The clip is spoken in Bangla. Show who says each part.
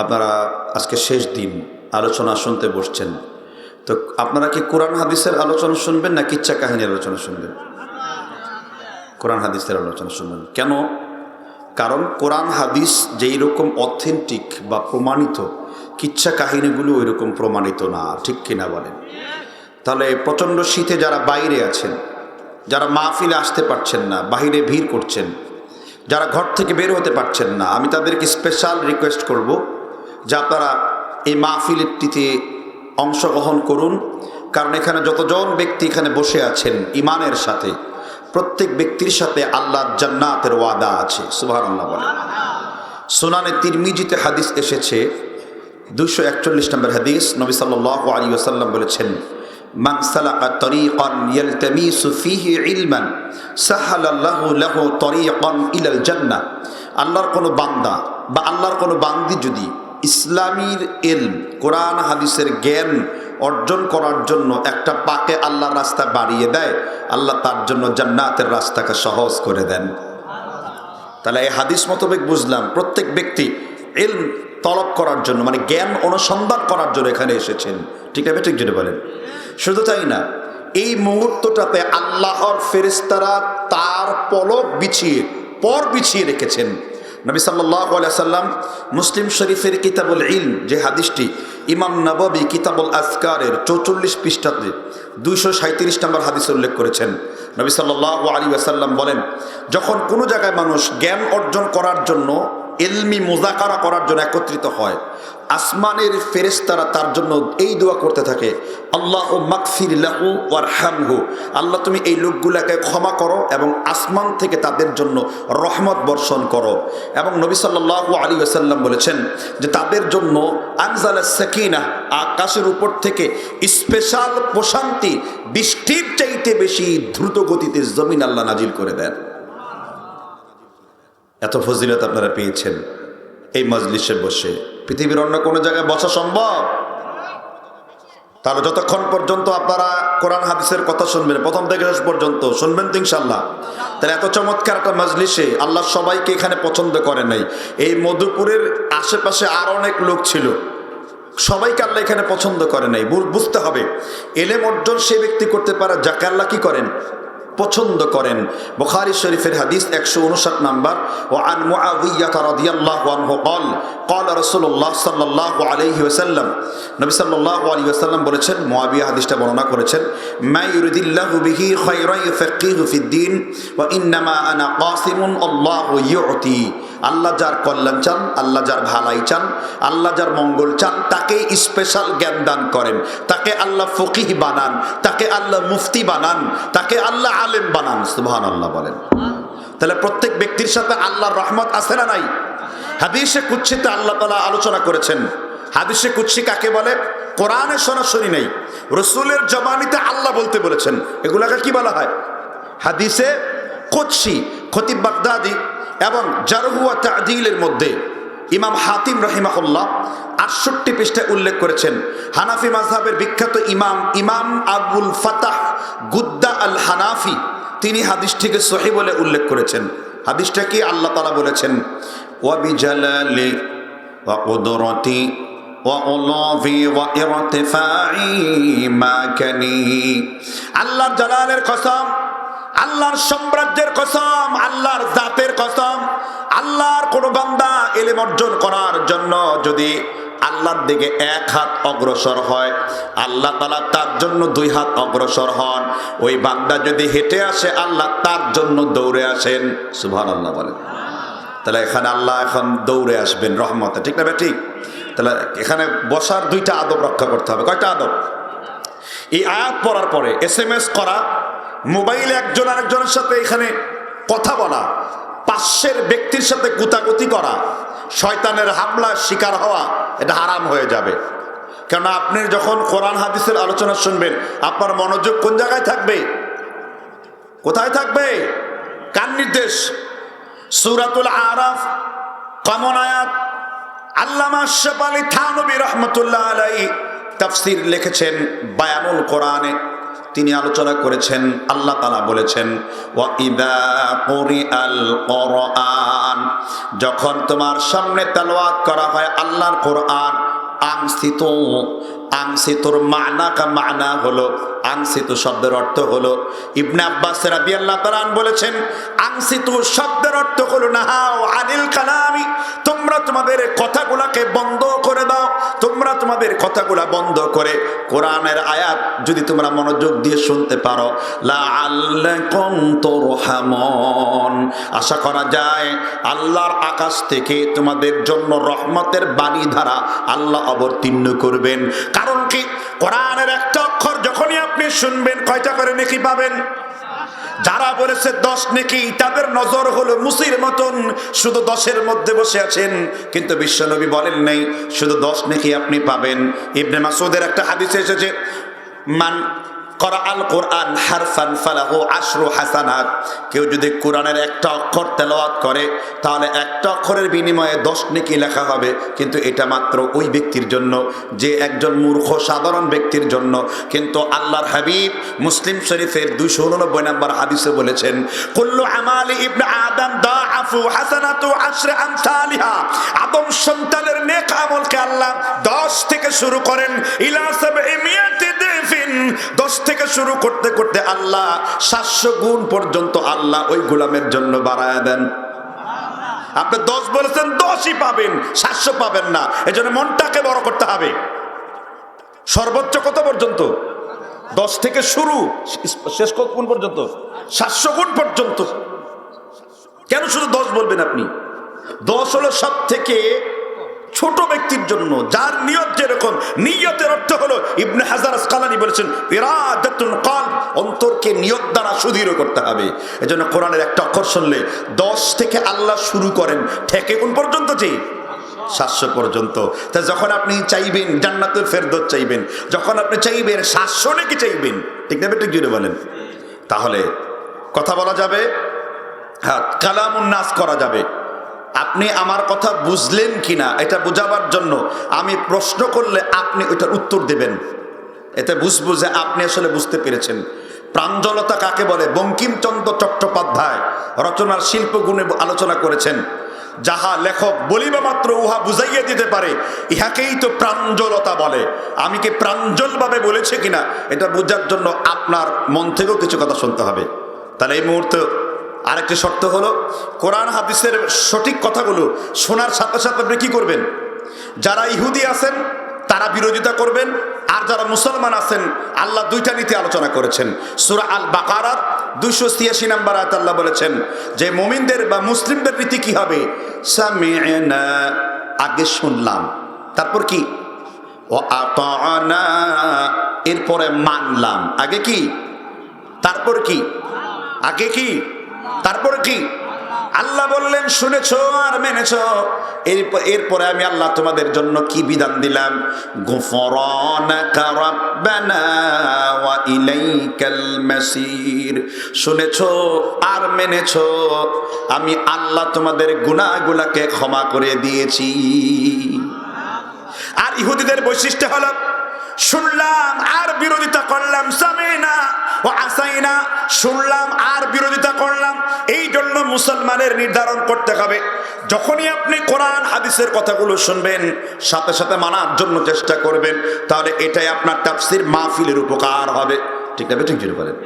Speaker 1: আপনারা আজকে শেষ দিন আলোচনা শুনতে বসছেন। তো আপনারা কি কোরআন হাদিসের আলোচনা শুনবেন না কিচ্ছা কাহিনীর আলোচনা শুনবেন? কোরআন হাদিসের আলোচনা শুনবেন। কেন? কারণ কোরআন হাদিস যেই রকম অথেন্টিক বা প্রমাণিত কিচ্ছা কাহিনীগুলো ওই রকম প্রমাণিত না, ঠিক কিনা বলেন? তাহলে প্রচণ্ড শীতে যারা বাইরে আছেন, যারা মাহফিলে আসতে পারছেন না বাইরে ভিড় করছেন, যারা ঘর থেকে বের হতে পারছেন না, আমি তাদেরকে স্পেশাল রিকোয়েস্ট করব যে আপনারা এই মাহফিলটিতে অংশগ্রহণ করুন কারণ এখানে যতজন ব্যক্তি এখানে বসে আছেন ইমানের সাথে প্রত্যেক ব্যক্তির সাথে আল্লাহর জান্নাতের ওয়াদা আছে সুবাহ আল্লাহ বলে সোনানে তিরমিজিতে হাদিস এসেছে দুশো একচল্লিশ নম্বর হাদিস নবী সাল্লাহ আলী আসাল্লাম বলেছেন من سلك طريقا يلتمس فيه علما سهل الله له طريقا الى الجنه আল্লাহর কোনো বান্দা বা আল্লাহর কোনো বান্দি যদি ইসলামীর এলম, কোরআন, হাদিসের জ্ঞান অর্জন করার জন্য একটা পাকে আল্লাহর রাস্তা বাড়িয়ে দেয়। আল্লাহ তার জন্য জান্নাতের রাস্তাকে সহজ করে দেন। তাহলে এই হাদিস মোতাবেক বুঝলাম, প্রত্যেক ব্যক্তি এলম তলব করার জন্য মানে জ্ঞান অনুসন্ধান করার জন্য এখানে এসেছেন। ঠিক আছে ঠিক যেটা বলেন। শুধু তাই না, এই মুহূর্তটাতে আল্লাহর ফেরিস্তারা তার পলক বিছিয়ে, পর বিছিয়ে রেখেছেন। নবী সাল্লাম মুসলিম শরীফের কিতাবুল ইল যে হাদিসটি, ইমাম নবাবি কিতাবুল আসকারের চৌচল্লিশ পৃষ্ঠাতে দুইশো সাঁত্রিশ নম্বর হাদিস উল্লেখ করেছেন। নবী সাল্লাহ আলী আসাল্লাম বলেন, যখন কোনো জায়গায় মানুষ জ্ঞান অর্জন করার জন্য এলমি মোজাকারা করার জন্য একত্রিত হয়। আসমানের ফেরেস্তারা তার জন্য এই দোয়া করতে থাকে, আল্লাহ ও মাকফির লাহু ওয়ার হ্যামহু আল্লাহ, তুমি এই লোকগুলাকে ক্ষমা করো এবং আসমান থেকে তাদের জন্য রহমত বর্ষণ করো। এবং নবী সাল্লাহ আলী আসাল্লাম বলেছেন যে, তাদের জন্য আনজাল সাকিনা, আকাশের উপর থেকে স্পেশাল প্রশান্তি বৃষ্টির চাইতে বেশি দ্রুত গতিতে জমিন আল্লাহ নাজিল করে দেন। এত ফজিলত আপনারা পেয়েছেন এই মজলিসে বসে। পৃথিবীর অন্য কোনো জায়গায় বসা সম্ভব? তাহলে যতক্ষণ পর্যন্ত আপনারা কোরআন হাদিসের কথা শুনবেন, প্রথম থেকে শেষ পর্যন্ত শুনবেন তো ইনশাল্লাহ তাহলে এত চমৎকার একটা মজলিসে আল্লাহ সবাইকে এখানে পছন্দ করে নাই। এই মধুপুরের আশেপাশে আর অনেক লোক ছিল। সবাইকে আল্লাহ এখানে পছন্দ করে নাই। বুঝতে হবে, এলেম অর্জন সে ব্যক্তি করতে পারে। যাকে আল্লাহ কি করেন? পছন্দ করেন বুখারী শরীফের হাদিস একশো উনষাট নাম্বার ও আন মুআবিয়াতা রাদিয়াল্লাহু আনহু قال قال رسول الله صلى الله عليه وسلم নবী সাল্লাল্লাহু আলাইহি ওয়াসাল্লাম বলেছেন মুআবিয়া হাদিসটা বর্ণনা করেছেন মা ইউরিদিল্লাহু বিহি খায়রান ইউফাক্কিহু ফিদ্দিন ওয়া ইন্নামা আনা কাসিমুন আল্লাহু ইউতি আল্লাহ যার কল্যাণ চান, আল্লাহ যার ভালাই চান, আল্লাহ যার মঙ্গল চান, তাকে স্পেশাল জ্ঞান দান করেন, তাকে আল্লাহ ফকিহ বানান, তাকে আল্লাহ মুফতি বানান, তাকে আল্লাহ আলেম বানান সুবহান আল্লাহ বলেন। তাহলে প্রত্যেক ব্যক্তির সাথে আল্লাহর রহমত আছে না নাই? হাদিসে কুচ্ছিতে আল্লাহ তালা আলোচনা করেছেন। হাদিসে কুচ্ছি কাকে বলে? কোরআনে সরাসরি নেই। রসুলের জবানিতে আল্লাহ বলতে বলেছেন। এগুলাকে কি বলা হয়? হাদিসে কুচ্ছি খতিব বাগদাদি এবং জারহুয়া তাজিলের মধ্যে ইমাম হাতিম রহিমাহুল্লাহ আটষট্টি পৃষ্ঠায় উল্লেখ করেছেন, হানাফি মাজহাবের বিখ্যাত ইমাম ইমাম আবুল ফাতাহ গুদ্দা আল হানাফি তিনি হাদিসটিকে সহি বলে উল্লেখ করেছেন। হাদিসটা কি? আল্লাহ তালা বলেছেন আল্লাহ জালালের কসম আল্লাহর সাম্রাজ্যের কসম, আল্লাহর জাতের কসম, আল্লাহর কোন বান্দা এলেম অর্জন করার জন্য যদি আল্লাহর দিকে এক হাত অগ্রসর হয়, আল্লাহ তালা তার জন্য দুই হাত অগ্রসর হন। ওই বান্দা যদি হেঁটে আসে, আল্লাহ তার জন্য দৌড়ে আসেন। সুভান আল্লাহ বলেন। তাহলে এখানে আল্লাহ এখন দৌড়ে আসবেন রহমতে। ঠিক না ঠিক। তাহলে এখানে বসার দুইটা আদব রক্ষা করতে হবে। কয়টা আদব? এই আয়াত পড়ার পরে এস এম এস করা মোবাইলে একজন আরেকজনের সাথে এখানে কথা বলা, পাশের ব্যক্তির সাথে গুতাগুতি করা, শয়তানের হামলার শিকার হওয়া, এটা হারাম হয়ে যাবে। কেননা আপনি যখন কোরআন হাদিসের আলোচনা শুনবেন, আপনার মনোযোগ কোন জায়গায় থাকবে? কোথায় থাকবে? কার নির্দেশ? সুরাতুল আরাফ, কমন আয়াত। আল্লামা আশরাফ আলী থানবী রহমতুল্লাহ আলাই তাফসির লিখেছেন বায়ানুল কোরআনে। তিনি আলোচনা করেছেন, আল্লাহ তালা বলেছেন যখন তোমার সামনে তালওয়াত করা হয় আল্লাহর কোরআন আংস্থিত আংসিতুর মানা কা মানা হলো আংসিতু শব্দের অর্থ হলো, ইবনে আব্বাস রাদিয়াল্লাহু তাআলা বলেছেন আংসিতু শব্দের অর্থ হলো নাহাও আনিল কালামি তোমরা তোমাদের কথাগুলাকে বন্ধ করে দাও তোমরা তোমাদের কথাগুলা বন্ধ করে কোরআনের আয়াত যদি তোমরা মনোযোগ দিয়ে শুনতে পারো। আশা করা যায় আল্লাহর আকাশ থেকে তোমাদের জন্য রহমতের বাণী ধারা আল্লাহ অবতীর্ণ করবেন। কারণ কি? কোরআনের একটা অক্ষর যখনই আপনি শুনবেন, কয়টা করে নেকি পাবেন? যারা বলেছে দশ নেকি, তাদের নজর হলো মুসির মতন। শুধু দশের মধ্যে বসে আছেন, কিন্তু বিশ্বনবী বলেন নাই, শুধু দশ নেকি আপনি পাবেন। ইবনে মাসুদের একটা হাদিসে এসেছে, মান করা আল কোরআন হারফান ফালাহু আশরু হাসানাত। কেউ যদি কোরআনের একটা অক্ষর করে, তাহলে একটা অক্ষরের বিনিময়ে দশ নেকি লেখা হবে। কিন্তু এটা মাত্র ওই ব্যক্তির জন্য, যে একজন মূর্খ, সাধারণ ব্যক্তির জন্য। কিন্তু আল্লাহর হাবিব মুসলিম শরীফের দুইশো উননব্বই নম্বর হাদিসে বলেছেন আদম আল্লাহ 10 থেকে শুরু করেন 10 থেকে শুরু করতে করতে আল্লাহ 700 গুণ পর্যন্ত আল্লাহ ওই গোলামের জন্য বাড়ায় দেন। আপনি দশ বলেছেন, দশই পাবেন, সাতশো পাবেন না। এজন্য মনটাকে বড় করতে হবে। সর্বোচ্চ কত পর্যন্ত? দশ থেকে শুরু, শেষ কত গুণ পর্যন্ত? সাতশো গুণ পর্যন্ত। কেন শুধু দশ বলবেন আপনি? দশ হলো সব থেকে ছোট ব্যক্তির জন্য, যার নিয়ত যেরকম, নিয়তের অর্থ হলো, ইবনে হাজার আসকালানি বলেছেন কাল অন্তরকে নিয়ত দ্বারা সুদৃঢ় করতে হবে। এজন্য কোরআনের একটা অক্ষর শুনলে, দশ থেকে আল্লাহ শুরু করেন, ঠেকে কোন পর্যন্ত যে? সাতশো পর্যন্ত। তা যখন আপনি চাইবেন জান্নাতুল ফেরদৌস চাইবেন, যখন আপনি চাইবেন, সাতশো নাকি চাইবেন? ঠিক না ঠিক জুড়ে বলেন। তাহলে, কথা বলা যাবে? হ্যাঁ কালামুন্নাস করা যাবে। আপনি আমার কথা বুঝলেন কিনা, এটা বোঝাবার জন্য আমি প্রশ্ন করলে আপনি ওইটার উত্তর দেবেন। এতে বুঝব যে আপনি আসলে বুঝতে পেরেছেন। প্রাঞ্জলতা কাকে বলে? বঙ্কিমচন্দ্র চট্টোপাধ্যায় রচনার শিল্প গুণে আলোচনা করেছেন। যাহা লেখক বলিবা মাত্র উহা বুঝাইয়া দিতে পারে, ইহাকেই তো প্রাঞ্জলতা বলে। আমি কি প্রাঞ্জলভাবে বলেছে কিনা, এটা বোঝার জন্য আপনার মন থেকেও কিছু কথা শুনতে হবে। তাহলে এই মুহূর্তে আরেকটি শর্ত হলো, কোরআন হাদিসের সঠিক কথাগুলো শোনার সাথে সাথে আপনি কি করবেন? যারা ইহুদি আছেন, তারা বিরোধিতা করবেন, আর যারা মুসলমান আছেন, আল্লাহ দুইটা নীতি আলোচনা করেছেন। সুরা আল বাকারার দুইশো ছিয়াশি নাম্বার আয়াত আল্লাহ বলেছেন, যে মোমিনদের বা মুসলিমদের নীতি কি হবে? আগে শুনলাম। তারপর কি? ও এরপরে মানলাম। আগে কি? তারপর কি? আগে কি? তারপর কি? আল্লাহ বললেন, শুনেছ আর মেনেছ? এরপ- এরপরে আমি আল্লাহ তোমাদের জন্য কি বিধান দিলাম? শুনেছ আর মেনেছ? আমি আল্লাহ তোমাদের গুনাহগুলাকে ক্ষমা করে দিয়েছি। আর ইহুদিদের বৈশিষ্ট্য হলো, শুনলাম আর বিরোধিতা করলাম সামেনা ও আসাই না শুনলাম আর বিরোধিতা করলাম এই জন্য মুসলমানের নির্ধারণ করতে হবে। যখনই আপনি কোরআন, হাদিসের কথাগুলো শুনবেন, সাথে সাথে মানার জন্য চেষ্টা করবেন, তাহলে এটাই আপনার তাফসির মাহফিলের উপকার হবে। ঠিক আছে ঠিক যেটা বলেন।